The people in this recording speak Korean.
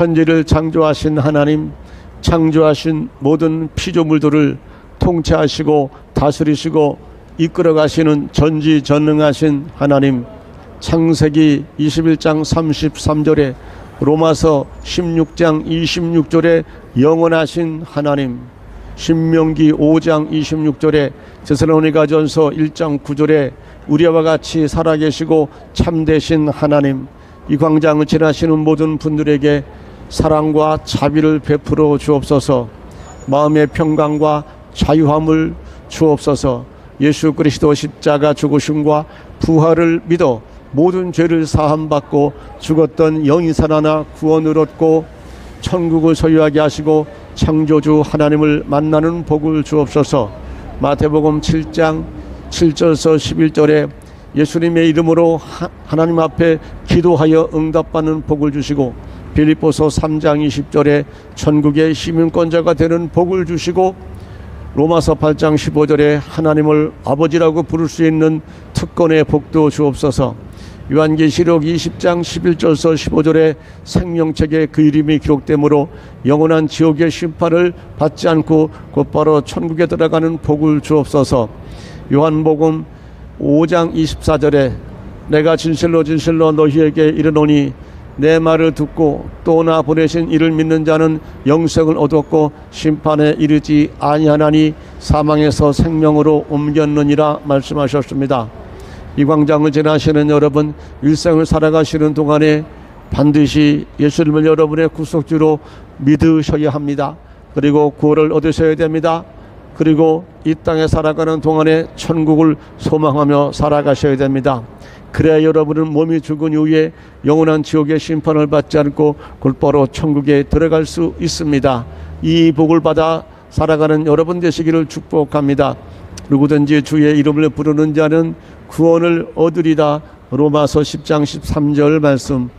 천지를 창조하신 하나님, 창조하신 모든 피조물들을 통치하시고 다스리시고 이끌어 가시는 전지전능하신 하나님, 창세기 21장 33절에 로마서 16장 26절에 영원하신 하나님, 신명기 5장 26절에 데살로니가전서 1장 9절에 우리와 같이 살아계시고 참되신 하나님, 이 광장을 지나시는 모든 분들에게 사랑과 자비를 베풀어 주옵소서. 마음의 평강과 자유함을 주옵소서. 예수 그리스도 십자가 죽으심과 부활을 믿어 모든 죄를 사함 받고 죽었던 영이 살아나 구원을 얻고 천국을 소유하게 하시고 창조주 하나님을 만나는 복을 주옵소서. 마태복음 7장 7절서 11절에 예수님의 이름으로 하, 하나님 앞에 기도하여 응답받는 복을 주시고 빌립보서 3장 20절에 천국의 시민권자가 되는 복을 주시고 로마서 8장 15절에 하나님을 아버지라고 부를 수 있는 특권의 복도 주옵소서. 요한계시록 20장 11절서 15절에 생명책에 그 이름이 기록되므로 영원한 지옥의 심판을 받지 않고 곧바로 천국에 들어가는 복을 주옵소서. 요한복음 5장 24절에 내가 진실로 진실로 너희에게 이르노니 내 말을 듣고 또 나 보내신 이를 믿는 자는 영생을 얻었고 심판에 이르지 아니하나니 사망에서 생명으로 옮겼느니라 말씀하셨습니다. 이 광장을 지나시는 여러분 일생을 살아가시는 동안에 반드시 예수님을 여러분의 구속주로 믿으셔야 합니다. 그리고 구원을 얻으셔야 됩니다. 그리고 이 땅에 살아가는 동안에 천국을 소망하며 살아가셔야 됩니다. 그래야 여러분은 몸이 죽은 이후에 영원한 지옥의 심판을 받지 않고 곧바로 천국에 들어갈 수 있습니다. 이 복을 받아 살아가는 여러분 되시기를 축복합니다. 누구든지 주의 이름을 부르는 자는 구원을 얻으리다. 로마서 10장 13절 말씀.